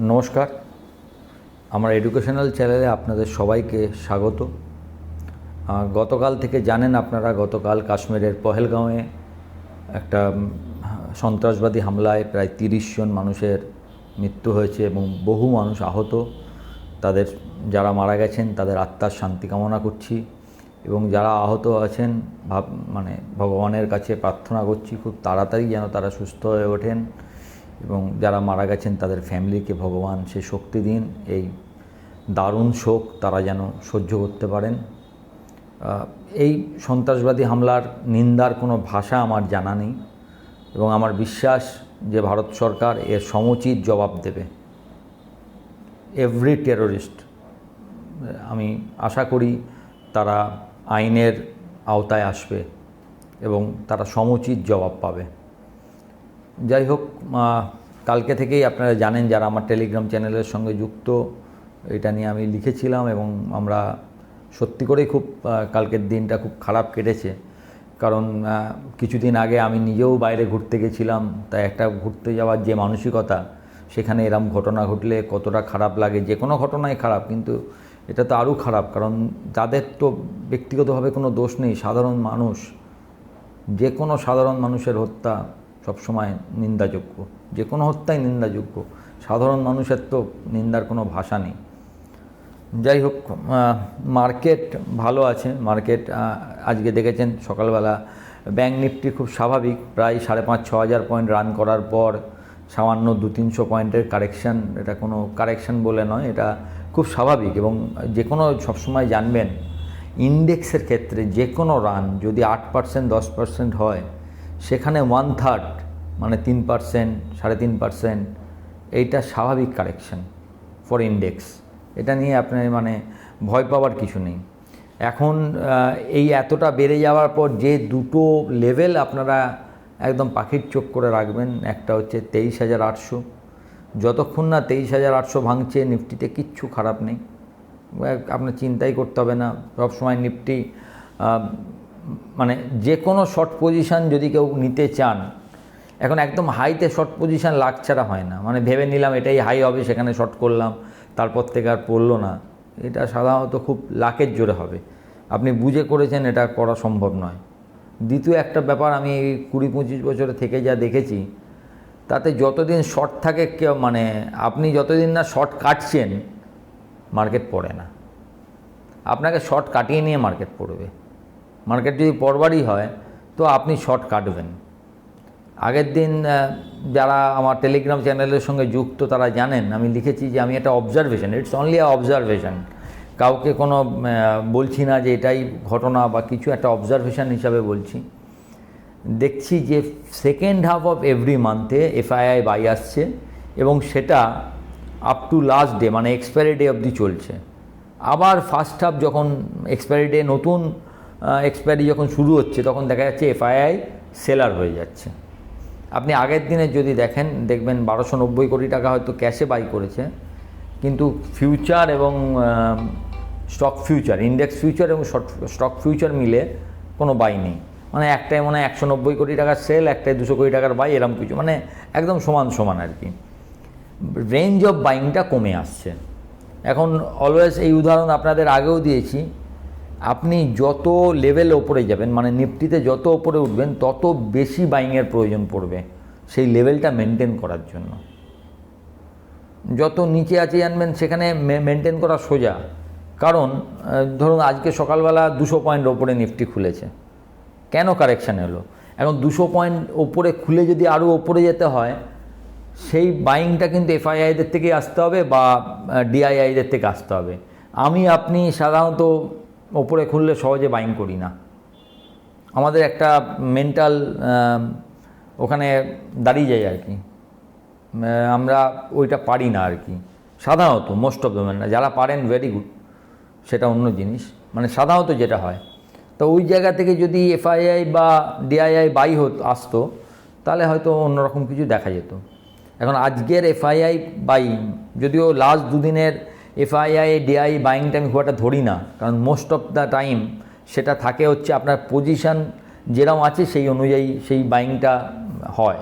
নমস্কার। আমার এডুকেশনাল চ্যানেলে আপনাদের সবাইকে স্বাগত। গতকাল থেকে জানেন আপনারা, গতকাল কাশ্মীরের পহেলগাঁওয়ে একটা সন্ত্রাসবাদী হামলায় প্রায় তিরিশ জন মানুষের মৃত্যু হয়েছে এবং বহু মানুষ আহত। তাদের, যারা মারা গেছেন, তাদের আত্মার শান্তি কামনা করছি এবং যারা আহত আছেন, ভাব মানে ভগবানের কাছে প্রার্থনা করছি, খুব তাড়াতাড়ি যেন তারা সুস্থ হয়ে ওঠেন। এবং যারা মারা গেছেন, তাদের ফ্যামিলিকে ভগবান সে শক্তি দিন। এই দারুণ শোক তারা যেন সহ্য করতে পারেন। এই সন্ত্রাসবাদী হামলার নিন্দার কোনো ভাষা আমার জানা নেই এবং আমার বিশ্বাস যে ভারত সরকার এর সমুচিত জবাব দেবে। এভরি টেরোরিস্ট, আমি আশা করি তারা আইনের আওতায় আসবে এবং তারা সমুচিত জবাব পাবে। যাই হোক কালকে থেকেই আপনারা জানেন যারা আমার টেলিগ্রাম চ্যানেলের সঙ্গে যুক্ত, এটা নিয়ে আমি লিখেছিলাম এবং আমরা সত্যি করেই খুব কালকের দিনটা খুব খারাপ কেটেছে। কারণ কিছুদিন আগে আমি নিজেও বাইরে ঘুরতে গেছিলাম, তাই একটা ঘুরতে যাওয়ার যে মানসিকতা, সেখানে এরম ঘটনা ঘটলে কতটা খারাপ লাগে, যে কোনো ঘটনাই খারাপ, কিন্তু এটা তো আরও খারাপ। কারণ তাদের তো ব্যক্তিগতভাবে কোনো দোষ নেই, সাধারণ মানুষ, যে কোনো সাধারণ মানুষের হত্যা সবসময় নিন্দাযোগ্য। যে কোনো হত্যাই নিন্দাযোগ্য। সাধারণ মানুষের তো নিন্দার কোনো ভাষা নেই। যাই হোক মার্কেট ভালো আছে। মার্কেট আজকে দেখেছেন সকালবেলা ব্যাঙ্ক নিফটি খুব স্বাভাবিক। প্রায় সাড়ে পাঁচ, ছ হাজার পয়েন্ট রান করার পর সামান্য দু তিনশো পয়েন্টের কারেকশান। এটা কোনো কারেকশান বলে নয়, এটা খুব স্বাভাবিক এবং যে কোনো সবসময় জানবেন, ইন্ডেক্সের ক্ষেত্রে যে কোনো রান যদি আট পার্সেন্ট, দশ পার্সেন্ট হয় সেখানে ওয়ান থার্ড মানে তিন পার্সেন্ট সাড়ে তিন পার্সেন্ট এইটা স্বাভাবিক কারেকশন ফর ইন্ডেক্স এটা নিয়ে আপনার মানে ভয় পাওয়ার কিছু নেই। এখন এই এতটা বেড়ে যাওয়ার পর যে দুটো লেভেল আপনারা একদম পাখির চোখ করে রাখবেন, একটা হচ্ছে তেইশ হাজার আটশো। যতক্ষণ না তেইশ হাজার আটশো ভাঙছে, নিফটিতে কিচ্ছু খারাপ নেই। আপনার চিন্তাই করতে হবে না। সবসময় নিফটি মানে যে কোনো শর্ট পজিশান যদি কেউ নিতে চান, এখন একদম হাইতে শর্ট পজিশান লাখ ছাড়া হয় না। মানে ভেবে নিলাম এটাই হাই হবে, সেখানে শর্ট করলাম, তারপর থেকে আর পড়ল না। এটা সাধারণত খুব লাখের জোরে হবে। আপনি বুঝে করেছেন এটা করা সম্ভব নয়। দ্বিতীয় একটা ব্যাপার, আমি এই কুড়ি পঁচিশ বছরে থেকে যা দেখেছি, তাতে যতদিন শর্ট থাকে কেউ মানে আপনি যতদিন না শর্ট কাটছেন মার্কেট পড়ে না। আপনাকে শর্ট কাটিয়ে নিয়ে মার্কেট পড়বে। মার্কেট যদি পরবারই হয়, তো আপনি শর্ট কাটবেন। আগের দিন যারা আমার টেলিগ্রাম চ্যানেলের সঙ্গে যুক্ত, তারা জানেন, আমি লিখেছি যে আমি একটা observation it's only a observation কাউকে কোনো বলছি না যে এটাই ঘটনা বা কিছু একটা অবজারভেশন হিসাবে বলছি। দেখছি যে সেকেন্ড হাফ অফ এভরি মান্থে এফআইআই বাই আসছে এবং সেটা আপ টু লাস্ট ডে মানে এক্সপায়ারি ডে অবধি চলছে। আবার ফার্স্ট হাফ যখন এক্সপায়ারি ডে নতুন এক্সপায়ারি যখন শুরু হচ্ছে, তখন দেখা যাচ্ছে এফআইআই সেলার হয়ে যাচ্ছে। আপনি আগের দিনে যদি দেখেন, দেখবেন বারোশো নব্বই কোটি টাকা হয়তো ক্যাশে বাই করেছে। কিন্তু ফিউচার এবং স্টক ফিউচার ইন্ডেক্স ফিউচার এবং স্টক ফিউচার মিলে কোনো বাই নেই। মানে একটাই মনে হয় একশো নব্বই কোটি টাকার সেল একটাই দুশো কোটি টাকার বাই এরকম কিছু। মানে একদম সমান সমান আর কি। রেঞ্জ অফ বাইংটা কমে আসছে। এখন অলওয়েজ এই উদাহরণ আপনাদের আগেও দিয়েছি। আপনি যত লেভেল ওপরে যাবেন মানে নিফটিতে যত ওপরে উঠবেন, তত বেশি বাইংয়ের প্রয়োজন পড়বে সেই লেভেলটা মেনটেন করার জন্য। যত নিচে আছে জানবেন সেখানে মেনটেন করা সোজা। কারণ ধরুন আজকে সকালবেলা দুশো পয়েন্ট ওপরে নিফটি খুলেছে। কেন কারেকশান এলো? এখন দুশো পয়েন্ট ওপরে খুলে যদি আরও ওপরে যেতে হয়, সেই বাইংটা কিন্তু এফআইআইদের থেকে আসতে হবে বা ডিআইআইদের থেকে আসতে হবে। আমি, আপনি সাধারণত ওপরে খুললে সহজে বাইং করি না। আমাদের একটা মেন্টাল ওখানে দাঁড়িয়ে যায় আর কি। আমরা ওইটা পারি না আর কি। সাধারণত মোস্ট অফ দ্য না যারা পারেন ভেরি গুড সেটা অন্য জিনিস। মানে সাধারণত যেটা হয়, তো ওই জায়গা থেকে যদি এফআইআই বা ডিআইআই বাই হতো, আসতো, তাহলে হয়তো অন্যরকম কিছু দেখা যেত। এখন আজকের এফআইআই বাই যদিও লাস্ট দুদিনের এফআইআই, ডিআই বাইংটা আমি খুব একটা ধরি না। কারণ মোস্ট অফ দ্য টাইম সেটা থাকে হচ্ছে আপনার পজিশান যেরকম আছে সেই অনুযায়ী সেই বাইংটা হয়।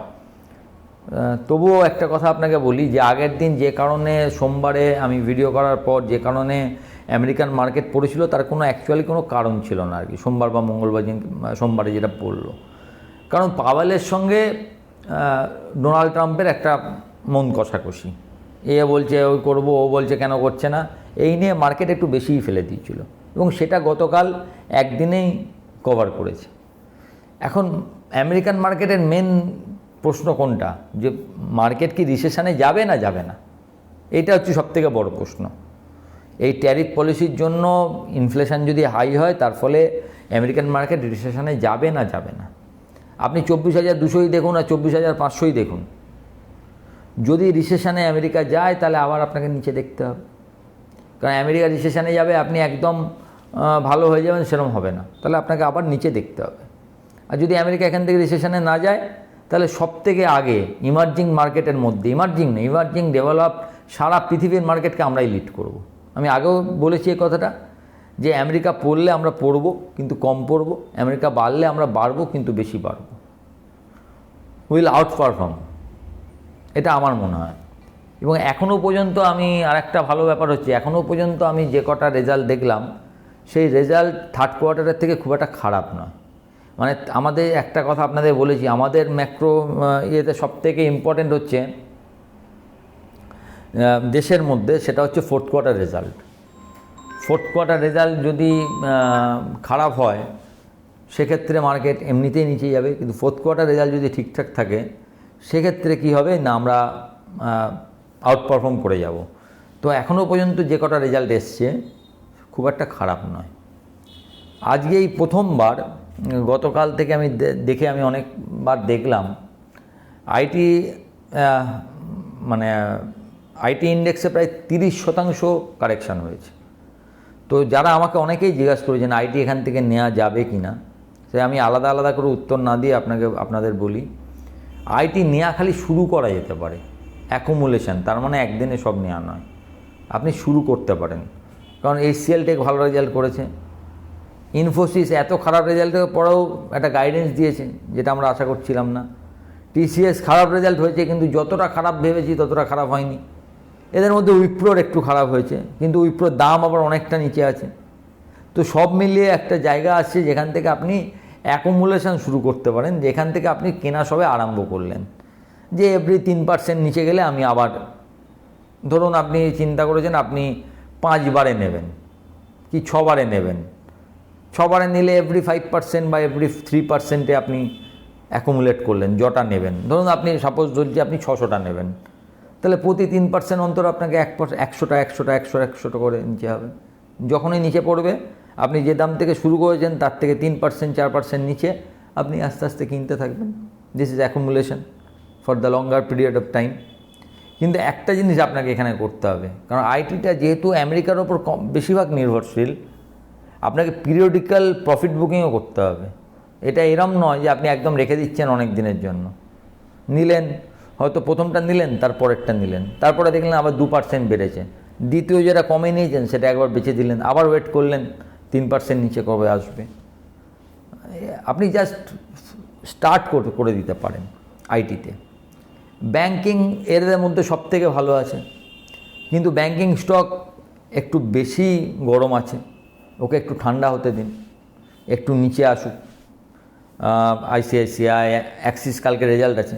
তবুও একটা কথা আপনাকে বলি যে আগের দিন যে কারণে সোমবারে আমি ভিডিও করার পর যে কারণে আমেরিকান মার্কেট পড়েছিল তার কোনো অ্যাকচুয়ালি কোনো কারণ ছিল না আর কি, সোমবার বা মঙ্গলবার দিন সোমবারে যেটা পড়ল। কারণ পাওয়েলের সঙ্গে ডোনাল্ড ট্রাম্পের একটা মন কষাকষি। এ বলছে ওই করব, ও বলছে, কেন করছে না? এই নিয়ে মার্কেট একটু বেশিই ফেলে দিয়েছিল। এবং সেটা গতকাল একদিনেই কভার করেছে। এখন আমেরিকান মার্কেটের মেন প্রশ্ন কোনটা? যে মার্কেট কি রিসেশনে যাবে না যাবে না? এটা হচ্ছে সবথেকে বড় প্রশ্ন। এই ট্যারিফ পলিসির জন্য ইনফ্লেশন যদি হাই হয়, তার ফলে আমেরিকান মার্কেট রিসেশনে যাবে না যাবে না। আপনি চব্বিশ হাজার দুশোই দেখুন আর চব্বিশ হাজার পাঁচশোই দেখুন। যদি রিসেশনে আমেরিকা যায়, তাহলে আবার আপনাকে নিচে দেখতে হবে। কারণ আমেরিকা রিসেশনে যাবে, আপনি একদম ভালো হয়ে যাবেন, সেরকম হবে না। তাহলে আপনাকে আবার নিচে দেখতে হবে। আর যদি আমেরিকা এখান থেকে রিসেশনে না যায়, তাহলে সব থেকে আগে ইমার্জিং মার্কেটের মধ্যে ইমার্জিং না ইমার্জিং ডেভেলপ সারা পৃথিবীর মার্কেটকে আমরাই লিড করব। আমি আগেও বলেছি এই কথাটা, যে আমেরিকা পড়লে আমরা পড়ব, কিন্তু কম পড়ব। আমেরিকা বাড়লে আমরা বাড়বো, কিন্তু বেশি বাড়বো। উইল আউট পারফর্ম এটা আমার মনে হয়। এবং এখনও পর্যন্ত আমি আরেকটা ভালো ব্যাপার হচ্ছে এখনও পর্যন্ত আমি যে কটা রেজাল্ট দেখলাম, সেই রেজাল্ট থার্ড কোয়ার্টারের থেকে খুব একটা খারাপ নয়। মানে আমাদের একটা কথা আপনাদের বলেছি, আমাদের ম্যাক্রো ইয়েতে সব থেকে ইম্পর্টেন্ট হচ্ছে দেশের মধ্যে সেটা হচ্ছে fourth quarter result fourth quarter result যদি খারাপ হয়, সেক্ষেত্রে মার্কেট এমনিতেই নিচে যাবে, কিন্তু ফোর্থ কোয়ার্টার রেজাল্ট যদি ঠিকঠাক থাকে সেক্ষেত্রে কি হবে? না, আমরা আউট পারফর্ম করে যাব। তো এখনও পর্যন্ত যে কটা রেজাল্ট এসছে, খুব একটা খারাপ নয়। আজকে এই প্রথমবার, গতকাল থেকে আমি দেখে আমি অনেকবার দেখলাম আইটি মানে আইটি ইন্ডেক্সে প্রায় তিরিশ শতাংশ কারেকশান হয়েছে। তো যারা আমাকে অনেকেই জিজ্ঞাসা করেছেন আইটি এখান থেকে নেওয়া যাবে কি না সে আমি আলাদা আলাদা করে উত্তর না দিয়ে আপনাকে, আপনাদের বলি। আইটি নেওয়া খালি শুরু করা যেতে পারে অ্যাকুমুলেশন তার মানে একদিনে সব নেওয়া নয়। আপনি শুরু করতে পারেন। কারণ এইচসিএল টেক ভালো রেজাল্ট করেছে। ইনফোসিস এত খারাপ রেজাল্টের পরেও একটা গাইডেন্স দিয়েছে, যেটা আমরা আশা করছিলাম না। টিসিএস খারাপ রেজাল্ট হয়েছে, কিন্তু যতটা খারাপ ভেবেছি ততটা খারাপ হয়নি। এদের মধ্যে উইপ্রোর একটু খারাপ হয়েছে, কিন্তু উইপ্রোর দাম আবার অনেকটা নিচে আছে। তো সব মিলিয়ে একটা জায়গা আছে যেখান থেকে আপনি অ্যাকুমুলেশন শুরু করতে পারেন, যেখান থেকে আপনি কেনা সবে আরম্ভ করলেন। যে এভরি তিন পার্সেন্ট নিচে গেলে আমি আবার, ধরুন আপনি চিন্তা করেছেন আপনি পাঁচবারে নেবেন, কি ছবারে নেবেন। ছবারে নিলে এভরি ফাইভ পার্সেন্ট বা এভরি থ্রি পার্সেন্টে আপনি অ্যাকুমুলেট করলেন, যটা নেবেন। ধরুন আপনি সাপোজ ধরছি আপনি ছশোটা নেবেন, তাহলে প্রতি তিন পার্সেন্ট অন্তর আপনাকে এক একশোটা একশোটা, একশো, একশোটা করে নিচে হবে। যখনই নিচে পড়বে আপনি যে দাম থেকে শুরু করেছেন, তার থেকে তিন পার্সেন্ট চার পার্সেন্ট নিচে আপনি আস্তে আস্তে কিনতে থাকবেন। This is accumulation for the longer period of time কিন্তু একটা জিনিস আপনাকে এখানে করতে হবে, কারণ আইটিটা যেহেতু আমেরিকার ওপর কম, বেশিরভাগ নির্ভরশীল, আপনাকে পিরিয়ডিক্যাল প্রফিট বুকিংও করতে হবে। এটা এরম নয় যে আপনি একদম রেখে দিচ্ছেন অনেক দিনের জন্য। নিলেন, হয়তো প্রথমটা নিলেন তারপরেরটা নিলেন, তারপরে দেখলেন আবার দু পার্সেন্ট বেড়েছে। দ্বিতীয় যেটা কমে নিয়েছেন, সেটা একবার বেঁচে দিলেন, আবার ওয়েট করলেন তিন পার্সেন্ট নিচে কবে আসবে? আপনি জাস্ট স্টার্ট করে দিতে পারেন আইটিতে ব্যাংকিং এর মধ্যে সব থেকে ভালো আছে। কিন্তু ব্যাংকিং স্টক একটু বেশি গরম আছে। ওকে একটু ঠান্ডা হতে দিন। একটু নিচে আসুক। আইসিআইসিআই অ্যাক্সিস কালকে রেজাল্ট আছে।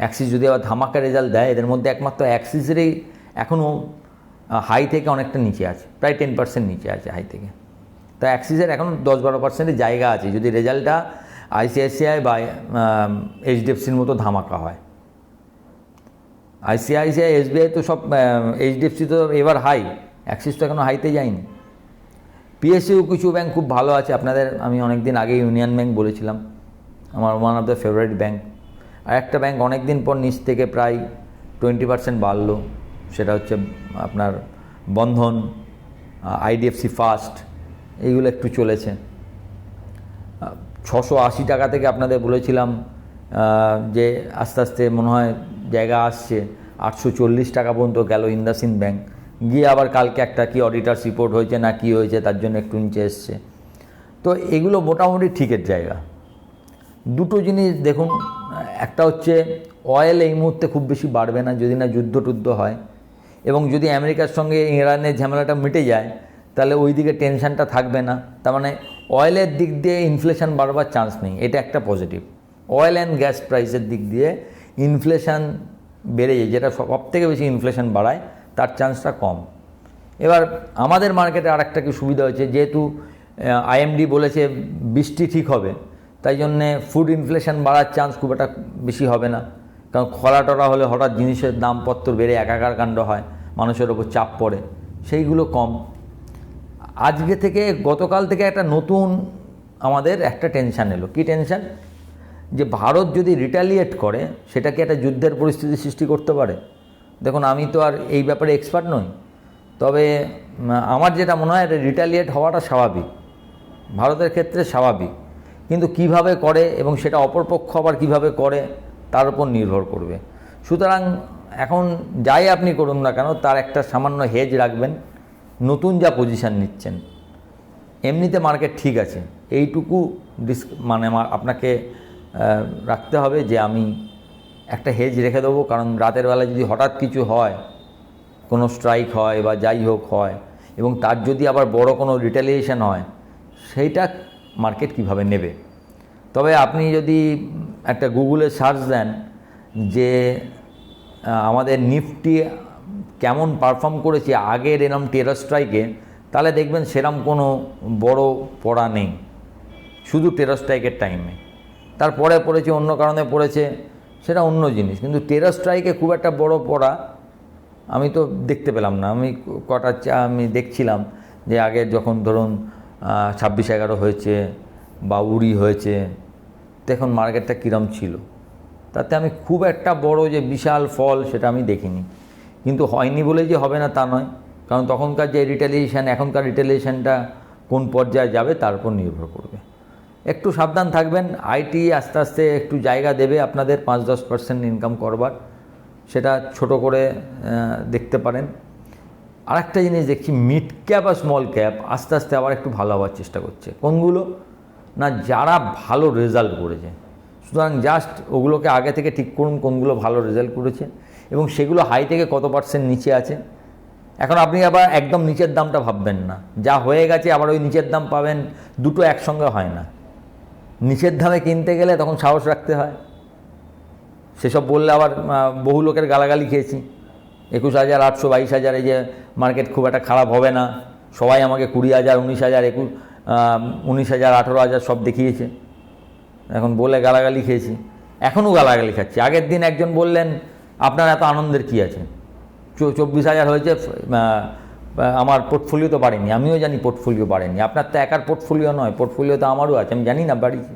অ্যাক্সিস যদি আবার ধামাকা রেজাল্ট দেয়, এদের মধ্যে একমাত্র অ্যাক্সিসেরই এখনও হাই থেকে অনেকটা নিচে আছে। প্রায় টেন পার্সেন্ট নিচে আছে হাই থেকে। তা অ্যাক্সিসের এখন দশ বারো পার্সেন্টের জায়গা আছে। যদি রেজাল্টটা আইসিআইসিআই বা এইচডিএফসির মতো ধামাকা হয়। আইসিআইসিআই, এসবিআই তো সব এইচডিএফসি তো এবার হাই অ্যাক্সিস তো এখনও হাইতে যায়নি। পিএসইউ কিছু ব্যাংক খুব ভালো আছে। আপনাদের আমি অনেক দিন আগে ইউনিয়ন ব্যাংক বলেছিলাম। আমার one of the favourite bank আর একটা ব্যাংক অনেক দিন পর নিচ থেকে প্রায় টোয়েন্টি পার্সেন্ট বাড়লো। সেটা হচ্ছে আপনার বন্ধন আইডিএফসি ফার্স্ট এইগুলো একটু চলেছে। ছশো আশি টাকা থেকে আপনাদের বলেছিলাম যে আস্তে আস্তে মনে হয় জায়গা আসছে। আটশো চল্লিশ টাকা পর্যন্ত গেল ইন্দাসিন ব্যাংক। গিয়ে আবার কালকে একটা কি অডিটার্স রিপোর্ট হয়েছে না কি হয়েছে তার জন্য একটু নিচে এসছে। তো এগুলো মোটামুটি ঠিকের জায়গা। দুটো জিনিস দেখুন, একটা হচ্ছে অয়েল এই মুহূর্তে খুব বেশি বাড়বে না, যদি না যুদ্ধ টুদ্ধ হয়। এবং যদি আমেরিকার সঙ্গে ইরানের ঝামেলাটা মিটে যায় তাহলে ওই দিকে টেনশনটা থাকবে না। তার মানে অয়েলের দিক দিয়ে ইনফ্লেশন বাড়বার চান্স নেই, এটা একটা পজিটিভ অয়েল অ্যান্ড গ্যাস প্রাইসের দিক দিয়ে ইনফ্লেশান বেড়ে যায়, যেটা সব থেকে বেশি ইনফ্লেশন বাড়ায়, তার চান্সটা কম। এবার আমাদের মার্কেটে আর একটা কি সুবিধা হয়েছে, যেহেতু আইএমডি বলেছে বৃষ্টি ঠিক হবে, তাই জন্যে ফুড ইনফ্লেশন বাড়ার চান্স খুব একটা বেশি হবে না। কারণ খরা টরা হলে হঠাৎ জিনিসের দামপত্র বেড়ে একাকার কাণ্ড হয়, মানুষের ওপর চাপ পড়ে, সেইগুলো কম। আজকে থেকে গতকাল থেকে একটা নতুন আমাদের একটা টেনশান এলো। কি টেনশান যে ভারত যদি রিটালিয়েট করে, সেটা কি একটা যুদ্ধের পরিস্থিতি সৃষ্টি করতে পারে? দেখুন, আমি তো আর এই ব্যাপারে এক্সপার্ট নই। তবে আমার যেটা মনে হয়, এটা রিটালিয়েট হওয়াটা স্বাভাবিক। ভারতের ক্ষেত্রে স্বাভাবিক। কিন্তু কীভাবে করে এবং সেটা অপরপক্ষ আবার কীভাবে করে, তার উপর নির্ভর করবে। সুতরাং এখন যাই আপনি করুন না কেন, তার একটা সামান্য হেজ রাখবেন। নতুন যা পজিশন নিচ্ছেন, এমনিতে মার্কেট ঠিক আছে। এইটুকু ডিস মানে আপনাকে রাখতে হবে যে আমি একটা হেজ রেখে দেবো। কারণ রাতের বেলা যদি হঠাৎ কিছু হয়, কোনো স্ট্রাইক হয় বা যাই হোক হয়, এবং তার যদি আবার বড় কোনো রিটেলিয়েশন হয়, সেইটা মার্কেট কীভাবে নেবে? তবে আপনি যদি একটা গুগলে সার্চ দেন যে আমাদের নিফটি কেমন পারফর্ম করেছে আগের এরম টেরর স্ট্রাইকে তাহলে দেখবেন সেরম কোনো বড় পড়া নেই। শুধু টেরর স্ট্রাইকের টাইমে তারপরে পড়েছে, অন্য কারণে পড়েছে, সেটা অন্য জিনিস। কিন্তু টেরর স্ট্রাইকে খুব একটা বড় পড়া আমি তো দেখতে পেলাম না। আমি কটা চা- আমি দেখছিলাম যে আগে যখন ধরুন ছাব্বিশ এগারো হয়েছে বা উড়ি হয়েছে, তখন মার্কেটটা কীরম ছিল? তাতে আমি খুব একটা বড় যে বিশাল ফল সেটা আমি দেখিনি। কিন্তু হয়নি বলে যে হবে না তা নয়। কারণ তখনকার যে রিটেলিয়েশন এখনকার রিটেলিয়েশনটা কোন পর্যায়ে যাবে তার উপর নির্ভর করবে। একটু সাবধান থাকবেন আইটি আস্তে আস্তে একটু জায়গা দেবে আপনাদের, পাঁচ দশ পার্সেন্ট ইনকাম করবার। সেটা ছোট করে দেখতে পারেন। আর একটা জিনিস দেখছি মিড ক্যাপ আর স্মল ক্যাপ আস্তে আস্তে আবার একটু ভালো হওয়ার চেষ্টা করছে। কোনগুলো? না, যারা ভালো রেজাল্ট করেছে। সুতরাং জাস্ট ওগুলোকে আগে থেকে ঠিক করুন, কোনগুলো ভালো রেজাল্ট করেছে। এবং সেগুলো হাই থেকে কত পার্সেন্ট নিচে আছে? এখন আপনি আবার একদম নিচের দামটা ভাববেন না। যা হয়ে গেছে আবার ওই নিচের দাম পাবেন, দুটো একসঙ্গে হয় না। নিচের দামে কিনতে গেলে তখন সাহস রাখতে হয়। সেসব বললে আবার বহু লোকের গালাগালি খেয়েছি। একুশ হাজার, আটশো, বাইশ হাজার, এই যে মার্কেট খুব একটা খারাপ হবে না। সবাই আমাকে কুড়ি হাজার, উনিশ হাজার, একুশ উনিশ হাজার, আঠেরো হাজার সব দেখিয়েছে। এখন বলে গালাগালি খেয়েছি। এখনও গালাগালি খাচ্ছি। আগের দিন একজন বললেন আপনার এত আনন্দের কী আছে? চব্বিশ হাজার হয়েছে আমার পোর্টফোলিও তো বাড়েনি, আমিও জানি পোর্টফোলিও বাড়েনি। আপনার তো একার পোর্টফোলিও নয় পোর্টফোলিও তো আমারও আছে, আমি জানি না বাড়িছে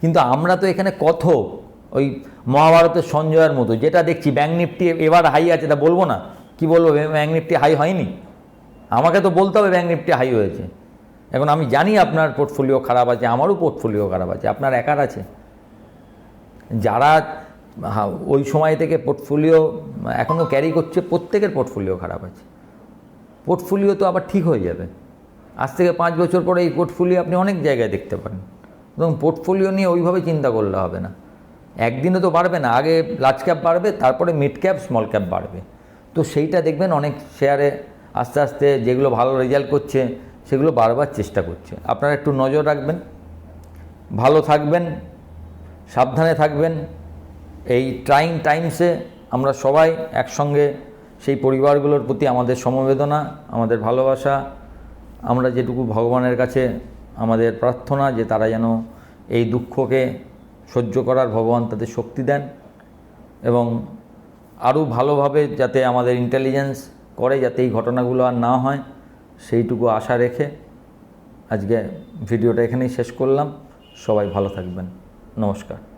কিন্তু আমরা তো এখানে কত ওই মহাভারতের সঞ্জয়ের মতো, যেটা দেখছি ব্যাঙ্ক নিফটি এবার হাই আছে, তা বলব না? কি বলব ব্যাঙ্ক নিফটি হাই হয়নি? আমাকে তো বলতে হবে ব্যাঙ্ক নিফটি হাই হয়েছে। এখন আমি জানি আপনার পোর্টফোলিও খারাপ আছে, আমারও পোর্টফোলিও খারাপ আছে, আপনার একার আছে। যারা ওই সময় থেকে পোর্টফোলিও এখনও ক্যারি করছে, প্রত্যেকের পোর্টফোলিও খারাপ আছে। পোর্টফোলিও তো আবার ঠিক হয়ে যাবে। আজ থেকে পাঁচ বছর পরে এই পোর্টফোলিও আপনি অনেক জায়গায় দেখতে পারেন। এবং পোর্টফোলিও নিয়ে ওইভাবে চিন্তা করলে হবে না। একদিনে তো বাড়বে না, আগে লার্জ ক্যাপ বাড়বে, তারপরে মিড ক্যাপ স্মল ক্যাপ বাড়বে। তো সেইটা দেখবেন অনেক শেয়ারে আস্তে আস্তে যেগুলো ভালো রেজাল্ট করছে, সেগুলো বাড়বার চেষ্টা করছে। আপনারা একটু নজর রাখবেন, ভালো থাকবেন, সাবধানে থাকবেন। এই ট্রাইং টাইমসে আমরা সবাই একসঙ্গে সেই পরিবারগুলোর প্রতি আমাদের সমবেদনা, আমাদের ভালোবাসা, আমরা যেটুকু ভগবানের কাছে আমাদের প্রার্থনা যে তারা যেন এই দুঃখকে সহ্য করার ভগবান তাদের শক্তি দেন এবং আরও ভালোভাবে যাতে আমাদের ইন্টেলিজেন্স করে যাতে এই ঘটনাগুলো আর না হয়, সেইটুকু আশা রেখে আজকে ভিডিওটা এখানেই শেষ করলাম। সবাই ভালো থাকবেন। নমস্কার।